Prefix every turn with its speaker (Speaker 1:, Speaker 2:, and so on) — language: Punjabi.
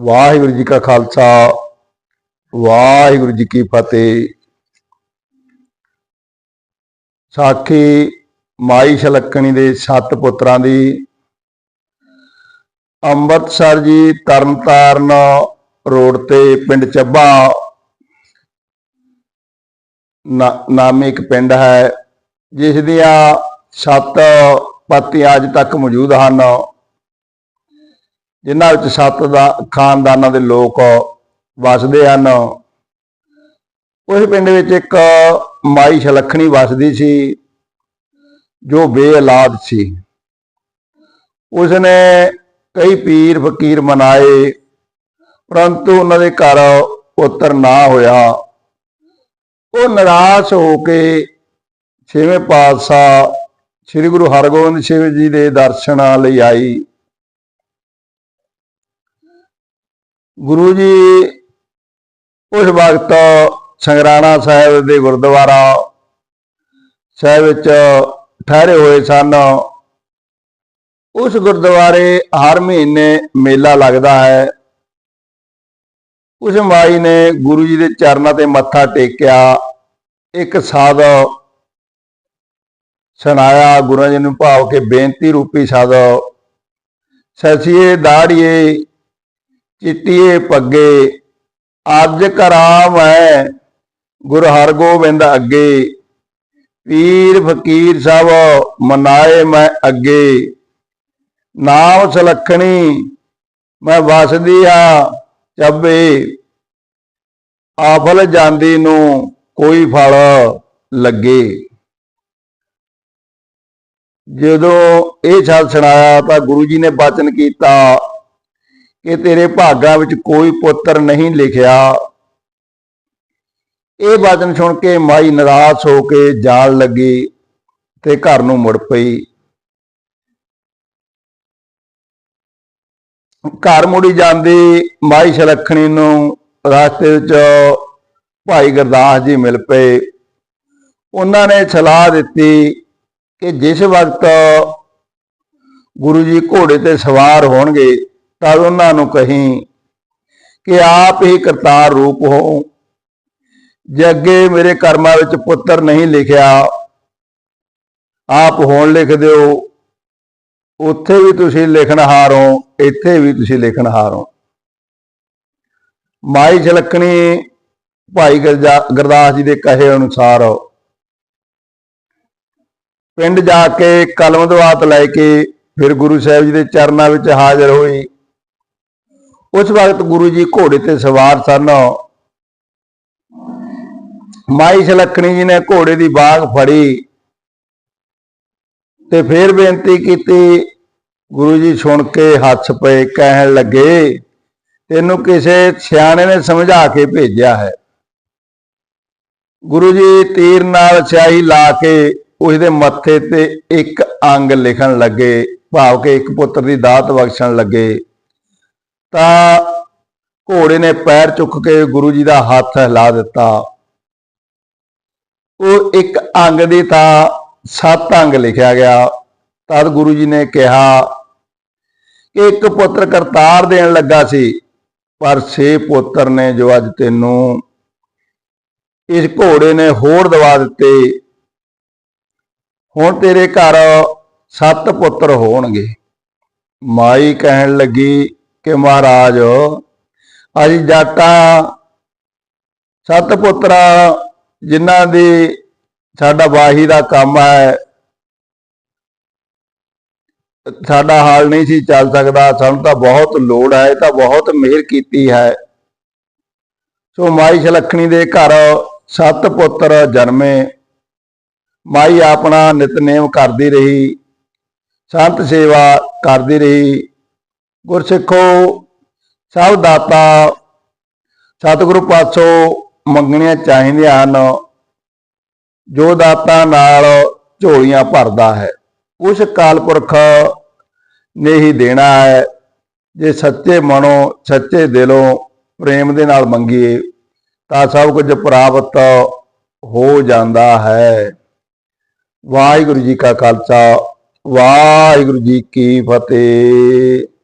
Speaker 1: ਵਾਹਿਗੁਰੂ ਜੀ ਕਾ ਖਾਲਸਾ, ਵਾਹਿਗੁਰੂ ਜੀ ਕੀ ਫਤਿਹ। ਸਾਖੀ ਮਾਈ ਛਲਕਣੀ ਦੇ ਸੱਤ ਪੁੱਤਰਾਂ ਦੀ ਅੰਮ੍ਰਿਤਸਰ ਜੀ ਤਰਨਤਾਰਨ ਰੋਡ ਤੇ ਪਿੰਡ ਚੱਬਾ ਨਾ- ਨਾਮੀ ਇੱਕ ਪਿੰਡ ਹੈ, ਜਿਸ ਦੀਆਂ ਸੱਤ ਪਤੀ ਅੱਜ ਤੱਕ ਮੌਜੂਦ ਹਨ। ਜਿਨ੍ਹਾਂ ਵਿੱਚ ਸੱਤ ਦਾ ਖਾਨਦਾਨਾਂ ਦੇ ਲੋਕ ਵਸਦੇ ਹਨ। ਉਸ ਪਿੰਡ ਵਿੱਚ ਇੱਕ ਮਾਈ ਛਲਖਣੀ ਵਸਦੀ ਸੀ, ਜੋ ਬੇਔਲਾਦ ਸੀ। ਉਸਨੇ ਕਈ ਪੀਰ ਫਕੀਰ ਮਨਾਏ, ਪਰੰਤੂ ਉਹਨਾਂ ਦੇ ਘਰ ਪੁੱਤਰ ਨਾ ਹੋਇਆ। ਉਹ ਨਿਰਾਸ਼ ਹੋ ਕੇ ਛੇਵੇਂ ਪਾਤਸ਼ਾਹ ਸ੍ਰੀ ਗੁਰੂ ਹਰਗੋਬਿੰਦ ਸਾਹਿਬ ਜੀ ਦੇ ਦਰਸ਼ਨਾਂ ਲਈ ਆਈ। ਗੁਰੂ ਜੀ ਉਸ ਵਕਤ ਸੰਗਰਾਣਾ ਸਾਹਿਬ ਦੇ ਗੁਰਦੁਆਰਾ ਸਾਹਿਬ ਵਿੱਚ ਠਹਿਰੇ ਹੋਏ ਸਨ। ਉਸ ਗੁਰਦੁਆਰੇ ਹਰ ਮਹੀਨੇ ਮੇਲਾ ਲੱਗਦਾ ਹੈ। ਉਸ ਮਾਈ ਨੇ ਗੁਰੂ ਜੀ ਦੇ ਚਰਨਾਂ ਤੇ ਮੱਥਾ ਟੇਕਿਆ। ਇੱਕ ਸਾਧ ਸੁਣਾਇਆ ਗੁਰੂ ਜੀ ਨੂੰ ਭਾਵ ਕੇ ਬੇਨਤੀ ਰੂਪੀ ਸਾਧ ਸਸੀਏ, ਦਾੜੀਏ ਚਿੱਟੀਏ ਪੱਗੇ, ਅੱਜ ਕਰਾਂ ਮੈਂ ਗੁਰ ਹਰਗੋਬਿੰਦ ਅੱਗੇ। ਪੀਰ ਫਕੀਰ ਸਭ ਮਨਾਏ ਮੈਂ ਅੱਗੇ। ਨਾਮ ਸਲਖਣੀ ਮੈਂ ਵਸਦੀ ਆ ਚੱਬੇ। ਆਫਲ ਜਾਂਦੀ ਨੂੰ ਕੋਈ ਫਲ ਲੱਗੇ। ਜਦੋਂ ਇਹ ਛਲ ਸੁਣਾਇਆ ਤਾਂ ਗੁਰੂ ਜੀ ਨੇ ਬਚਨ ਕੀਤਾ ਕਿ ਤੇਰੇ ਭਾਗਾਂ ਵਿੱਚ ਕੋਈ ਪੁੱਤਰ ਨਹੀਂ ਲਿਖਿਆ। ਇਹ ਵਚਨ ਸੁਣ ਕੇ ਮਾਈ ਨਿਰਾਸ਼ ਹੋ ਕੇ ਜਾਣ ਲੱਗੀ ਤੇ ਘਰ ਨੂੰ ਮੁੜ ਪਈ। ਘਰ ਮੁੜੀ ਜਾਂਦੀ ਮਾਈ ਸ਼ਲਖਣੀ ਨੂੰ ਰਸਤੇ ਵਿੱਚ ਭਾਈ ਗੁਰਦਾਸ ਜੀ ਮਿਲ ਪਏ। ਉਹਨਾਂ ਨੇ ਸਲਾਹ ਦਿੱਤੀ ਕਿ ਜਿਸ ਵਕਤ ਗੁਰੂ ਜੀ ਘੋੜੇ ਤੇ ਸਵਾਰ ਹੋਣਗੇ ਤਦ ਉਹਨਾਂ ਨੂੰ ਕਹੀਂ ਕਿ ਆਪ ਹੀ ਕਰਤਾਰ ਰੂਪ ਹੋ। ਜੇ ਅੱਗੇ ਮੇਰੇ ਕਰਮਾਂ ਵਿੱਚ ਪੁੱਤਰ ਨਹੀਂ ਲਿਖਿਆ, ਆਪ ਹੋਣ ਲਿਖ ਦਿਓ। ਉੱਥੇ ਵੀ ਤੁਸੀਂ ਲਿਖਣਹਾਰ ਹੋ ਇੱਥੇ ਵੀ ਤੁਸੀਂ ਲਿਖਣਹਾਰ ਹੋ ਮਾਈ ਝਲਕਣੀ ਭਾਈ ਗੁਰਜਾ- ਗੁਰਦਾਸ ਜੀ ਦੇ ਕਹੇ ਅਨੁਸਾਰ ਪਿੰਡ ਜਾ ਕੇ ਕਲਮ ਦਵਾਤ ਲੈ ਕੇ ਫਿਰ ਗੁਰੂ ਸਾਹਿਬ ਜੀ ਦੇ ਚਰਨਾਂ ਵਿੱਚ ਹਾਜ਼ਰ ਹੋਈ। ਉਸ ਵਕਤ ਗੁਰੂ ਜੀ ਘੋੜੇ ਤੇ ਸਵਾਰ ਸਨ। ਮਾਈ ਸਲਖਣੀ ਜੀ ਨੇ ਘੋੜੇ ਦੀ ਬਾਗ ਫੜੀ ਤੇ ਫਿਰ ਬੇਨਤੀ ਕੀਤੀ, ਗੁਰੂ ਜੀ ਸੁਣ ਕੇ ਹੱਥ ਪਏ, ਕਹਿਣ ਲੱਗੇ, ਤੈਨੂੰ ਕਿਸੇ ਸਿਆਣੇ ਨੇ ਸਮਝਾ ਕੇ ਭੇਜਿਆ ਹੈ। ਗੁਰੂ ਜੀ ਤੀਰ ਨਾਲ ਸਿਆਹੀ ਲਾ ਕੇ ਉਸਦੇ ਮੱਥੇ ਤੇ ਇੱਕ ਅੰਗ ਲਿਖਣ ਲੱਗੇ, ਭਾਵ ਕਿ ਇੱਕ ਪੁੱਤਰ ਦੀ ਦਾਤ ਬਖਸ਼ਣ ਲੱਗੇ। ਤਾਂ ਘੋੜੇ ਨੇ ਪੈਰ ਚੁੱਕ ਕੇ ਗੁਰੂ ਜੀ ਦਾ ਹੱਥ ਹਿਲਾ ਦਿੱਤਾ। ਉਹ ਇੱਕ ਅੰਗ ਦੀ ਥਾਂ ਸੱਤ ਅੰਗ ਲਿਖਿਆ ਗਿਆ। ਤਦ ਗੁਰੂ ਜੀ ਨੇ ਕਿਹਾ ਕਿ ਇੱਕ ਪੁੱਤਰ ਕਰਤਾਰ ਦੇਣ ਲੱਗਾ ਸੀ, ਪਰ ਛੇ ਪੁੱਤਰ ਨੇ ਜੋ ਅੱਜ ਤੈਨੂੰ ਇਸ ਘੋੜੇ ਨੇ ਹੋਰ ਦਵਾ ਦਿੱਤੇ। ਹੁਣ ਤੇਰੇ ਘਰ ਸੱਤ ਪੁੱਤਰ ਹੋਣਗੇ। ਮਾਈ ਕਹਿਣ ਲੱਗੀ ਕਿ ਮਹਾਰਾਜ ਅਸੀਂ ਜਾਟਾਂ ਸੱਤ ਪੁੱਤਰਾਂ ਜਿਨ੍ਹਾਂ ਦੀ ਸਾਡਾ ਵਾਹੀ ਦਾ ਕੰਮ ਹੈ, ਸਾਡਾ ਹਾਲ ਨਹੀਂ ਸੀ ਚੱਲ ਸਕਦਾ, ਸਾਨੂੰ ਤਾਂ ਬਹੁਤ ਲੋੜ ਹੈ ਤਾਂ ਬਹੁਤ ਮਿਹਰ ਕੀਤੀ ਹੈ। ਸੋ ਮਾਈ ਛਲਖਣੀ ਦੇ ਘਰ ਸੱਤ ਪੁੱਤਰ ਜਨਮੇ। ਮਾਈ ਆਪਣਾ ਨਿਤਨੇਮ ਕਰਦੀ ਰਹੀ, ਸੰਤ ਸੇਵਾ ਕਰਦੀ ਰਹੀ। ਗੁਰਸਿੱਖੋ ਸਭ ਦਾਤਾ ਸਤਿਗੁਰੂ ਪਾਸੋਂ ਮੰਗਣੀਆਂ ਚਾਹੀਦੀਆਂ ਹਨ, ਜੋ ਦਾਤਾ ਨਾਲ ਝੋਲੀਆਂ ਭਰਦਾ ਹੈ। ਉਸ ਕਾਲਪੁਰਖ ਨੇ ਹੀ ਦੇਣਾ ਹੈ, ਜੇ ਸੱਚੇ ਮਨੋਂ ਸੱਚੇ ਦਿਲੋਂ ਪ੍ਰੇਮ ਦੇ ਨਾਲ ਮੰਗੀਏ, ਤਾਂ ਸਭ ਕੁਝ ਪ੍ਰਾਪਤ ਹੋ ਜਾਂਦਾ ਹੈ। ਵਾਹਿਗੁਰੂ ਜੀ ਕਾ ਖਾਲਸਾ, ਵਾਹਿਗੁਰੂ ਜੀ ਕੀ ਫਤਿਹ।